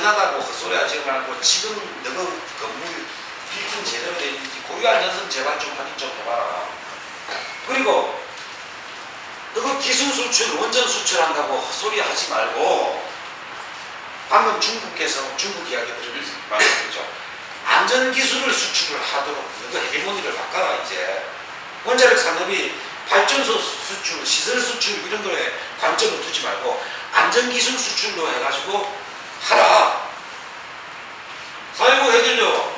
안전하다고 헛소리 하지 말고 지금 너가 건물 빌딩 제대로 돼 있는지 고유 안전성 제발 좀 확인 좀 해봐라. 그리고 너가 기술 수출, 원전 수출한다고 헛소리 하지 말고 방금 중국에서 중국 이야기 들을 말씀드렸죠. 안전 기술을 수출을 하도록 너가 해모니를 바꿔라 이제. 원자력 산업이 발전소 수출, 시설 수출 이런 거에 관점을 두지 말고 안전 기술 수출로 해가지고 하라. 사회부 해결료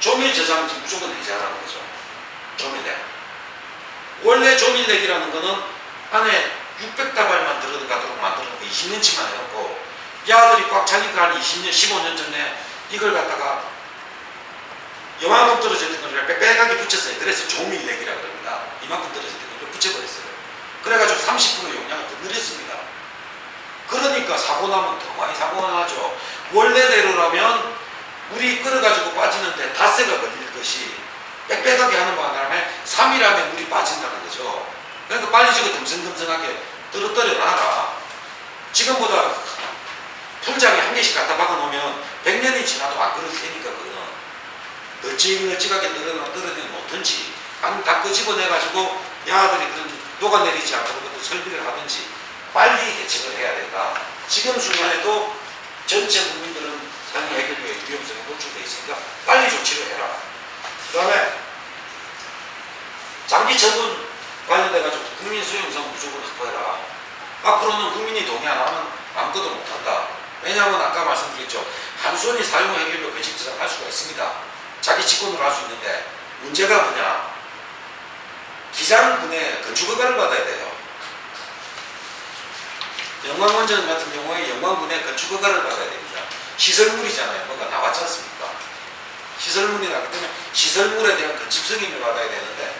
조밀 저장지 무조건 해제하라는 거죠. 조밀렉. 원래 조밀렉이라는 거는 안에 600다발만 들어가도록 만드는 거 20년치만 해놓고 야들이 꽉 차니까 한 20년, 15년 전에 이걸 갖다가 요만큼 떨어졌던 거를 빽빽하게 붙였어요. 그래서 조밀렉이라 그럽니다. 이만큼 떨어졌던 거를 붙여버렸어요. 그래가지고 30% 용량을 더 늘렸습니다. 그러니까 사고 나면 더 많이 사고가 나죠. 원래대로라면 물이 끓어가지고 빠지는데 닷새가 걸릴 것이 빽빽하게 하는 바람에 3일 안에 물이 빠진다는 거죠. 그러니까 빨리 저거 듬성듬성하게 떨어뜨려 놔라. 지금보다 풀장에 한 개씩 갖다 박아 놓으면 100년이 지나도 안 그럴 테니까 그거는 널찍널찍하게 떨어나 떨어내 놓든지 아니면 다 끄집어내가지고 야들이 그런 녹아내리지 않도록 그것도 설비를 하든지 빨리 대책을 해야 된다. 지금 순간에도 전체 국민들 은 상해 해결료의 위험성에 노출돼 있으니까 빨리 조치를 해라. 그 다음에 장기 처분 관련돼가지고 국민 수용성 무조건 확보해라. 앞으로는 국민이 동의 안 하면 아무것도 못한다. 왜냐하면 아까 말씀드렸죠. 한손이 사용 해결료 배식 저장할 수가 있습니다. 자기 직권으로 할 수 있는데 문제가 뭐냐? 기장분의 건축허가를 받아야 돼요. 영광원전 같은 경우에 영광분의 건축허가를 받아야 됩니다. 시설물이잖아요. 뭐가 나왔지 않습니까? 시설물이라기 때문에 시설물에 대한 건축 승인을 받아야 되는데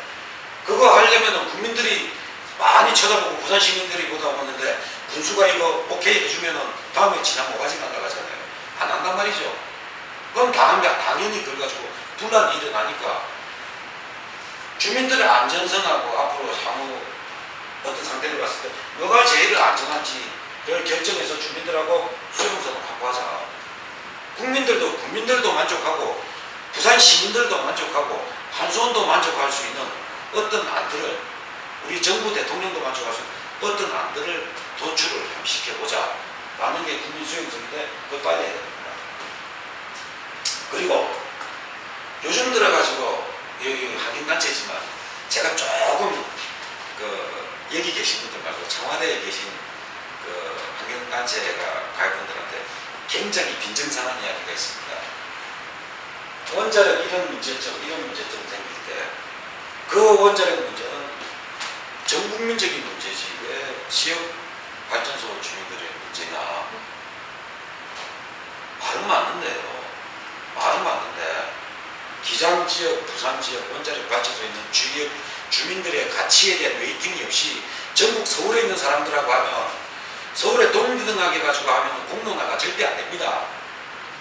그거 하려면은 국민들이 많이 쳐다보고 부산 시민들이 보다 보는데 군수가 이거 오케이 해주면은 다음에 지난 모가지 날라가잖아요. 안 한단 말이죠. 그럼 다음 당연히 그걸 가지고 분란이 일어나니까 주민들의 안전성하고 앞으로 향후 어떤 상태를 봤을 때 뭐가 제일 안전한지를 결정해서 주민들하고 수용성을 확보하자. 국민들도 국민들도 만족하고 부산 시민들도 만족하고 한수원도 만족할 수 있는 어떤 안들을 우리 정부 대통령도 만족할 수 있는 어떤 안들을 도출을 시켜보자 라는 게 국민 수용성인데 그거 빨리 해야 됩니다. 그리고 요즘 들어가지고 여기 한인단체지만 제가 조금 그 여기 계신 분들 말고 청와대에 계신 그 환경단체가 가입분들한테 굉장히 빈정 상한 이야기가 있습니다. 원자력 이런 문제점, 이런 문제점 생길 때 그 원자력 문제는 전 국민적인 문제지 왜 지역 발전소 주민들의 문제냐 말은 맞는데요. 말은 맞는데 기장 지역, 부산 지역 원자력 발전소에 있는 주역 주민들의 가치에 대한 웨이팅이 없이 전국 서울에 있는 사람들하고 하면 서울에 동등하게 가지고 하면 공론화가 절대 안 됩니다.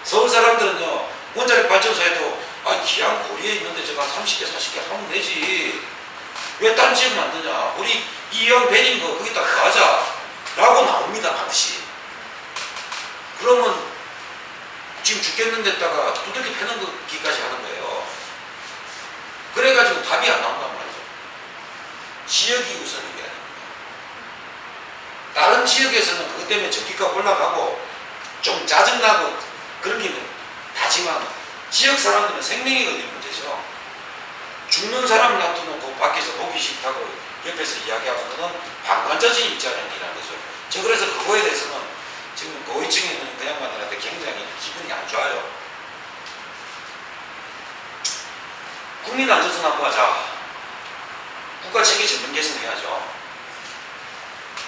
서울 사람들은요 원자력 발전소에도 아 기양 고리에 있는데 제가 30개 40개 하면 되지. 왜 딴 지역 만드냐? 우리 이형 배린 거 거기다 가자. 라고 나옵니다 반드시. 그러면 지금 죽겠는 데다가 두들기 패는 거기까지 하는 거예요. 그래가지고 답이 안 나온단 말이죠. 지역이 아닙니 지역에서는 그것 때문에 전기가 올라가고 좀 짜증나고 그런 게 다지만 지역 사람들은 생명이 걸린 문제죠. 죽는 사람 놔두놓고 밖에서 보기 싫다고 옆에서 이야기하는 거는 방관자적인 입장이라는 거죠. 저 그래서 그거에 대해서는 지금 고위층에 있는 그 양반들한테 굉장히 기분이 안 좋아요. 국민 안전성 확보하자. 국가 체계 전면 개선해야죠.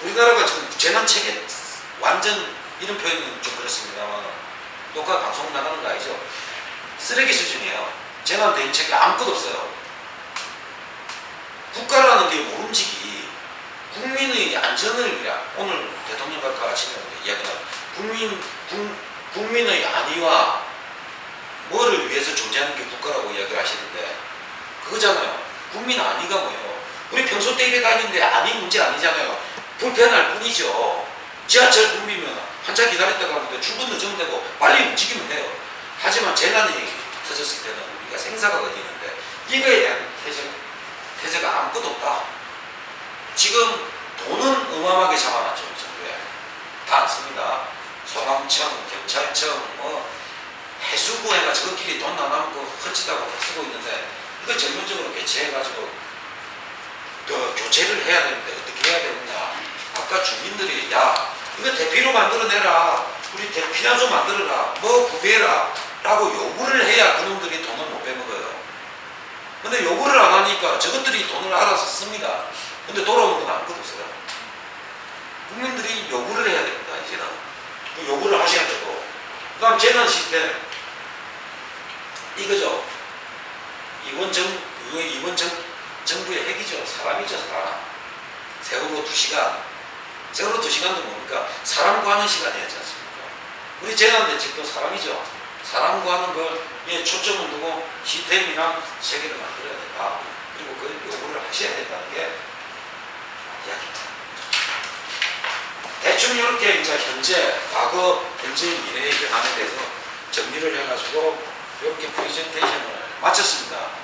우리나라가 지금 재난 체계 완전 이런 표현은 좀 그렇습니다만 녹화 방송 나가는 거 아니죠? 쓰레기 수준이에요. 재난 대응 체계 아무것도 없어요. 국가라는 게 모름지기 국민의 안전을 위한 오늘 대통령 아까 아침에 이야기한 국민 국, 국민의 안위와 뭐를 위해서 존재하는 게 국가라고 이야기를 하시는데 그거잖아요. 국민 안위가 뭐예요? 우리 평소 때 이래 다니는데 안위 문제 아니잖아요. 불편할 뿐이죠. 지하철 붐비면 한참 기다렸다가 하는데 출근 늦으면 되고 빨리 움직이면 돼요. 하지만 재난이 터졌을 때는 우리가 생사가 있는데 이거에 대한 태세, 태세가 아무것도 없다. 지금 돈은 어마어마하게 잡아놨죠, 정부에. 다 않습니다. 소방청, 경찰청, 뭐 해수부 해가 저것끼리 돈 나눠먹고 헛짓하고 쓰고 있는데 이거 전면적으로 개최해가지고 그 교체를 해야 되는데 어떻게 해야 되느냐. 아까 주민들이 야 이거 대피로 만들어내라. 우리 대- 피난소 만들어라. 뭐 구비해라. 라고 요구를 해야 그놈들이 돈을 못 빼먹어요. 근데 요구를 안 하니까 저것들이 돈을 알아서 씁니다. 근데 돌아오는 건 아무것도 없어요. 국민들이 요구를 해야 됩니다, 이제는. 그 요구를 하셔야 되고. 그 다음 재난 시스템. 이거죠. 이번 정, 이번 정, 정부의 핵이죠. 사람이죠, 사람. 세월호 두 시간. 세월호 두 시간도 뭡니까? 사람과 하는 시간이었지 않습니까? 우리 재난 대책도 사람이죠. 사람과 하는 거에 초점을 두고 시스템이랑 세계를 만들어야 된다. 그리고 그 요구를 하셔야 된다는 게 이야기입니다. 대충 이렇게 이제 현재, 과거, 현재, 미래의 변화에 대해서 정리를 해가지고 이렇게 프레젠테이션을 마쳤습니다.